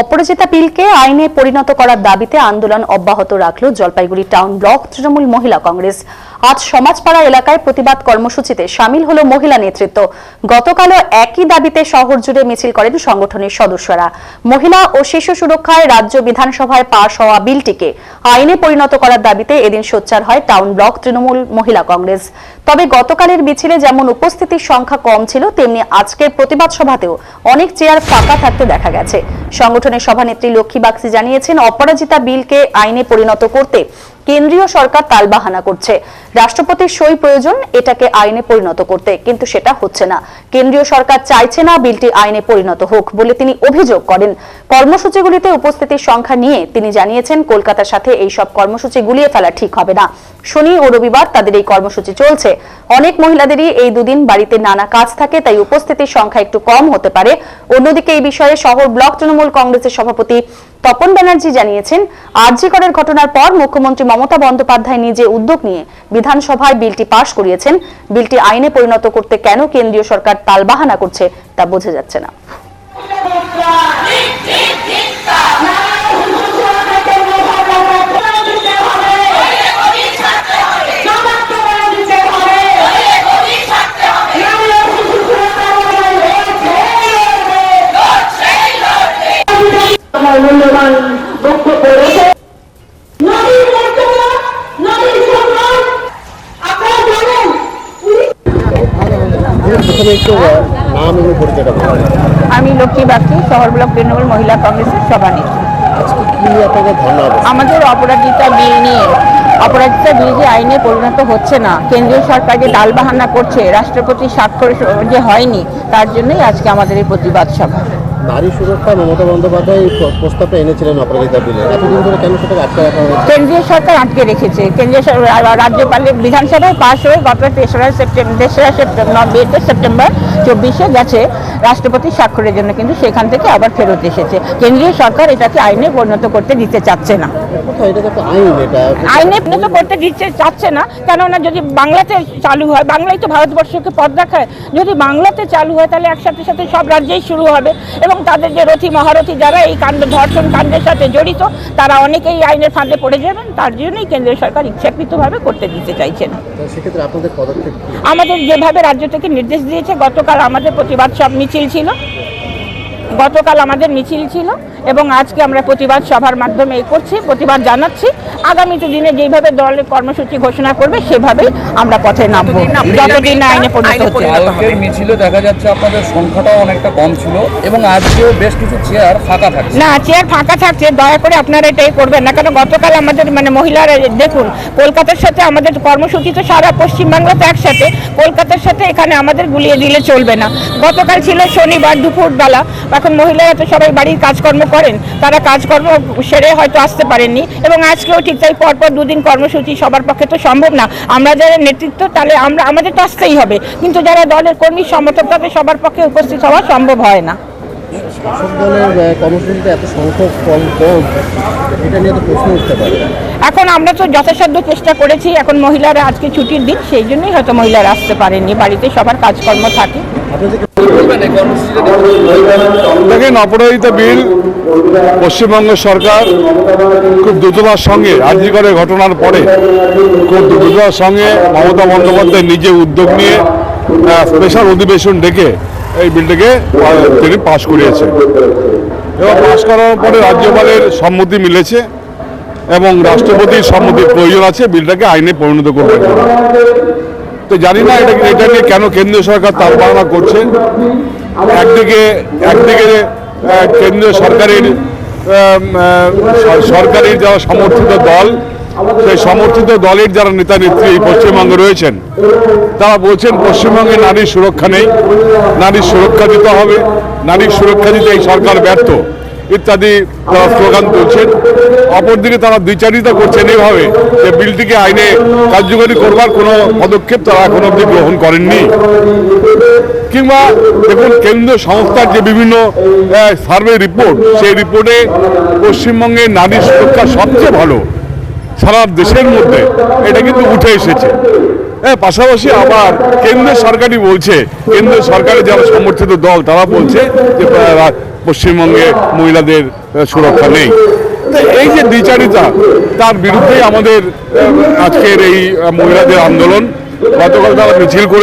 অপরাজিতা বিলকে আইনে পরিণত করার দাবিতে আন্দোলন অব্যাহত রাখল জলপাইগুড়ি টাউন ব্লক তৃণমূল মহিলা কংগ্রেস। আজ সমাজপাড়া এলাকায় প্রতিবাদ কর্মসূচিতে সামিল হল মহিলা নেতৃত্ব। গতকালও একই দাবিতে শহর জুড়ে মিছিল করেন সংগঠনের সদস্যরা। মহিলা ও শিশু সুরক্ষায় রাজ্য বিধানসভায় পাশ হওয়া বিলটিকে আইনে পরিণত করার দাবিতে এদিন সোচ্চার হয় টাউন ব্লক তৃণমূল মহিলা কংগ্রেস। তবে গতকালের মিছিলে যেমন উপস্থিতির সংখ্যা কম ছিল, তেমনি আজকের প্রতিবাদ সভাতেও অনেক চেয়ার ফাঁকা থাকতে দেখা গেছে। সংগঠনের সভানেত্রী লক্ষ্মী বাগসি জানিয়েছেন, অপরাজিতা বিলকে আইনে পরিণত করতে কেন্দ্রীয় সরকার তালবাহানা করছে। রাষ্ট্রপতির সই প্রয়োজন, এটাকে আইনে পরিণত করতে, কিন্তু সেটা হচ্ছে না। কেন্দ্রীয় সরকার চাইছে না বিলটি আইনে পরিণত হোক বলে তিনি অভিযোগ করেন। কর্মসূচিগুলিতে উপস্থিতির সংখ্যা নিয়ে তিনি জানিয়েছেন, কলকাতার সাথে এই সব কর্মসূচি গুলিয়ে ফেলা ঠিক হবে না। শনি ও রবিবার তাদের এই কর্মসূচি চলছে। অনেক মহিলাদেরই এই দুদিন বাড়িতে নানা কাজ থাকে, তাই উপস্থিতির সংখ্যা একটু কম হতে পারে। অন্যদিকে এই বিষয়ে শহর ব্লক তৃণমূল কংগ্রেসের সভাপতি তপন ব্যানার্জি জানিয়েছেন, আরজি করের ঘটনার পর মুখ্যমন্ত্রী মমতা বন্দ্যোপাধ্যায় নিজে উদ্যোগ নিয়ে বিধানসভায় বিলটি পাশ করিয়েছেন। বিলটি আইনে পরিণত করতে কেন কেন্দ্রীয় সরকার তালবাহানা করছে তা বোঝা যাচ্ছে না। নাম এবং পরিচয়টা বলুন আমি লক্ষ্মী বাগচি, শহর ব্লক তৃণমূল মহিলা কংগ্রেসের সভানেত্রী। আমাদের অপরাজিতা বিল নিয়ে অপরাজিতা বিল যে আইনে পরিণত হচ্ছে না। কেন্দ্রীয় সরকার যে টালবাহানা করছে রাষ্ট্রপতি স্বাক্ষর যে হয়নি, তার জন্যই আজকে আমাদের এই প্রতিবাদ সভা। নারী সুরক্ষা মমতা বন্দ্যোপাধ্যায় প্রস্তাবটা এনেছিলেন অপরাজিতা বিলে। এতদিন ধরে কেন সেটাকে আটকে রাখা হয়েছে? কেন্দ্রীয় সরকার আটকে রেখেছে। কেন্দ্রীয় সর- রা- রাজ্যপালের বিধানসভায় পাশ হয়ে গত তেসরা সেপ্টেম্বর তেসরা সেপ্টেম্বর বিয়েতে সেপ্টেম্বর চব্বিশে গেছে রাষ্ট্রপতি স্বাক্ষরের জন্য কিন্তু সেখান থেকে আবার ফেরত এসেছে। কেন্দ্রীয় সরকার এটাকে আইনে পরিণত করতে দিতে চাচ্ছে না। আইন পরিণত করতে দিচ্ছে চাচ্ছে না কেননা যদি বাংলাতে চালু হয় বাংলাই তো ভারতবর্ষকে পথ দেখায়। যদি বাংলাতে চালু হয় তাহলে একসাথে সাথে সব রাজ্যেই শুরু হবে। এবং তাদের যে রথী মহারথী যারা এই কাণ্ড ধর্ষণ কাণ্ডের সাথে জড়িত তারা অনেকেই আইনের ফাঁদে পড়ে যাবেন। তার জন্যই কেন্দ্রীয় সরকার ইচ্ছাকৃতভাবে করতে দিতে চাইছেন। আমাদের যেভাবে রাজ্য থেকে নির্দেশ দিয়েছে গতকাল আমাদের প্রতিবাদ সব মিছিল ছিল। গতকাল আমাদের মিছিল ছিল। এবং আজকে আমরা প্রতিবাদ সভার মাধ্যমে এই করছি প্রতিবাদ জানাচ্ছি। আগামীতে দিনে যেভাবে দলের কর্মসূচি ঘোষণা করবে সেভাবেই আমরা পথে নামবো। যতদিন না আইনে পরিণত মিছিলে দেখা যাচ্ছে আপনাদের সংখ্যাটাও অনেকটা কম ছিল এবং আজকেও বেশ কিছু চেয়ার ফাঁকা থাকছে। না চেয়ার ফাঁকা থাকছে দয়া করে আপনারা এটাই করবেন না। কেন গতকাল আমাদের মানে মহিলারা দেখুন কলকাতার সাথে আমাদের কর্মসূচি তো সারা পশ্চিমবাংলাতে একসাথে কলকাতার সাথে এখানে আমাদের গুলিয়ে দিলে চলবে না। গতকাল ছিল শনিবার দুপুর বেলা এখন মহিলারা তো সবাই বাড়ির কাজকর্ম করেন তারা কাজকর্ম সেরে হয়তো আসতে পারেননি। এবং আজকেও ঠিক তাই পরপর দুদিন কর্মসূচি সবার পক্ষে তো সম্ভব না। আমরা যারা নেতৃত্ব তাহলে আমরা আমাদের তো আসতেই হবে। কিন্তু যারা দলের কর্মী সমর্থক তাদের সবার পক্ষে উপস্থিত হওয়া সম্ভব হয় না। এখন আমরা তো যথাসাধ্য চেষ্টা করেছি এখন মহিলারা আজকে ছুটির দিন সেই জন্যই হয়তো মহিলারা আসতে পারেননি বাড়িতে সবার কাজকর্ম থাকে। দেখেন, অপরাজিত বিল পশ্চিমবঙ্গ সরকার খুব দ্রুততার সঙ্গে আর্যিকরের ঘটনার পরে খুব দ্রুততার সঙ্গে মমতা বন্দ্যোপাধ্যায় নিজে উদ্যোগ নিয়ে স্পেশাল অধিবেশন ডেকে এই বিলটাকে তিনি পাশ করিয়েছেন। এবং পাশ করার পরে রাজ্যপালের সম্মতি মিলেছে এবং রাষ্ট্রপতির সম্মতির প্রয়োজন আছে, বিলটাকে আইনে পরিণত জন্য তো জানি না এটা নিয়ে কেন কেন্দ্রীয় সরকার তালবাহানা করছে। একদিকে একদিকে কেন্দ্রীয় সরকারের সরকারের যারা সমর্থিত দল, সেই সমর্থিত দলের যারা নেতা নেত্রী এই পশ্চিমবঙ্গে রয়েছেন, তারা বলছেন পশ্চিমবঙ্গে নারীর সুরক্ষা নেই। নারীর সুরক্ষা দিতে হবে। নারীর সুরক্ষা দিতে এই সরকার ব্যর্থ। ইত্যাদি তারা স্লোগান তুলছেন। অপরদিকে তারা দ্বিচারিতা করছেন এইভাবে যে বিলটিকে আইনে কার্যকরী করবার কোনো পদক্ষেপ তারা এখন অবধি গ্রহণ করেননি। কিংবা দেখুন, কেন্দ্রীয় সংস্থার যে বিভিন্ন সার্ভে রিপোর্ট, সেই রিপোর্টে পশ্চিমবঙ্গের নারী সুরক্ষা সবচেয়ে ভালো সারা দেশের মধ্যে, এটা কিন্তু উঠে এসেছে। হ্যাঁ পাশাপাশি আবার কেন্দ্র সরকারই বলছে কেন্দ্র সরকারের যারা সমর্থিত দল, তারা বলছে যে পশ্চিমবঙ্গে মহিলাদের সুরক্ষা নেই। এই যে দ্বিচারিতা, তার বিরুদ্ধেই আমাদের আজকের এই মহিলাদের আন্দোলন, গতকাল তারা মিছিল করেছে